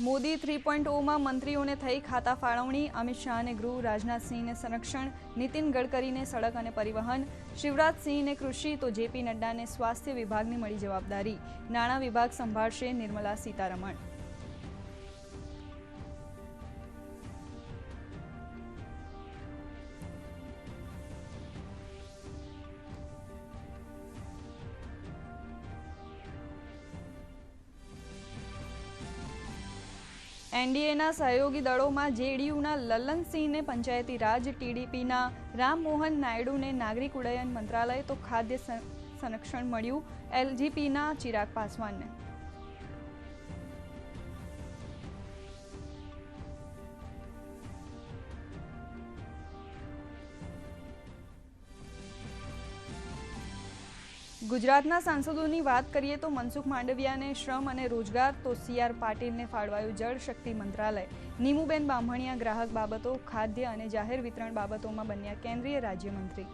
Modi three point ઓમાં મંત્રીઓને થઈ ખાતા ફાળવણી, અમિત શાહને ગૃહ રાજનાથસિંહને સંરક્ષણ, નીતિન ગડકરીને સડક અને પરિવહન શિવરાજસિંહને કૃષિ, તો જેપી નડ્ડાને સ્વાસ્થ્ય વિભાગની મળી જવાબદારી. નાણાં વિભાગ સંભાળશે નિર્મલા સીતારમણ. એનડીએના સહયોગી દળોમાં જેડીયુના લલનસિંહને પંચાયતી રાજ, ટીડીપીના રામમોહન નાયડુને નાગરિક ઉડ્ડયન મંત્રાલય તો ખાદ્ય સંરક્ષણ મળ્યું, એલજીપીના ચિરાગ પાસવાનને. ગુજરાતના સાંસદોની વાત કરીએ તો મનસુખ માંડવિયાને શ્રમ અને રોજગાર તો સી પાટીલને ફાળવાયું જળ શક્તિ મંત્રાલય. નીમુબેન બામણિયા ગ્રાહક બાબતો, ખાદ્ય અને જાહેર વિતરણ બાબતોમાં બન્યા કેન્દ્રીય રાજ્યમંત્રી.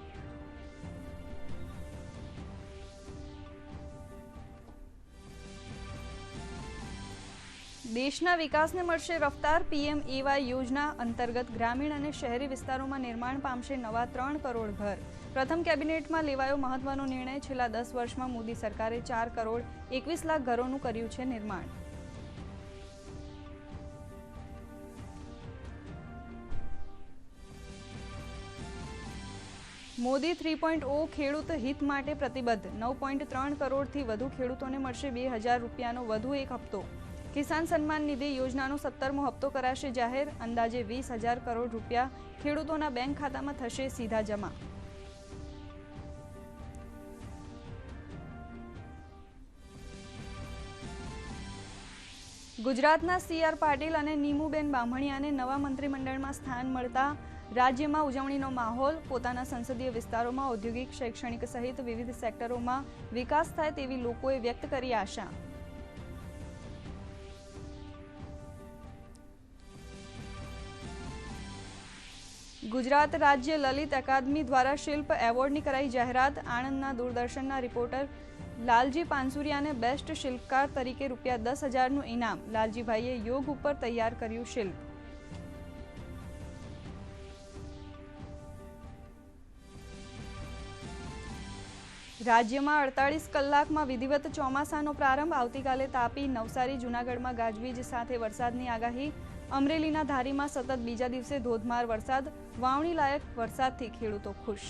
દેશના વિકાસને મળશે રફતાર પીએમ એવાય યોજના અંતર્ગત ગ્રામીણ અને શહેરી વિસ્તારોમાં નિર્માણ પામશે નવા ત્રણ કરોડ ઘર. પ્રથમ કેબિનેટમાં લેવાયો મહત્વનો નિર્ણય છેલ્લા દસ વર્ષમાં મોદી સરકારે ચાર કરોડ એકવીસ લાખ ઘરોનું કર્યું છે નિર્માણ. મોદી થ્રી પોઈન્ટ ઓ ખેડૂત હિત માટે પ્રતિબદ્ધ. નવ પોઈન્ટ ત્રણ કરોડથી વધુ ખેડૂતોને મળશે બે હજાર રૂપિયાનો વધુ એક હપ્તો. કિસાન સન્માન નિધિ યોજનાનો સત્તરમો હપ્તો કરાશે જાહેર. અંદાજે વીસ હજાર કરોડ રૂપિયા ખેડૂતોના બેંક ખાતામાં થશે સીધા જમા. ગુજરાતના સી આર પાટીલ અને નીમુબેન બામણિયાને નવા મંત્રીમંડળમાં સ્થાન મળતા રાજ્યમાં ઉજવણીનો માહોલ, પોતાના સંસદીય વિસ્તારોમાં ઔદ્યોગિક, શૈક્ષણિક સહિત વિવિધ સેક્ટરોમાં વિકાસ થાય તેવી લોકોએ વ્યક્ત કરી આશા. ગુજરાત રાજ્ય લલિત અકાદમી દ્વારા શિલ્પ એવોર્ડની કરાઈ જાહેરાત. આણંદના દૂરદર્શનના રિપોર્ટર લાલજી પાનસુરિયાને બેસ્ટ શિલ્પકાર તરીકે રૂપિયા દસ હજારનું ઇનામ. લાલજીભાઈએ યોગ ઉપર તૈયાર કર્યું શિલ્પ. રાજ્યમાં અડતાળીસ કલાકમાં વિધિવત ચોમાસાનો પ્રારંભ. આવતીકાલે તાપી, નવસારી, જૂનાગઢમાં ગાજવીજ સાથે વરસાદની આગાહી. અમરેલીના ધારીમાં સતત બીજા દિવસે ધોધમાર વરસાદ. વાવણી લાયક વરસાદથી ખેડૂતો ખુશ.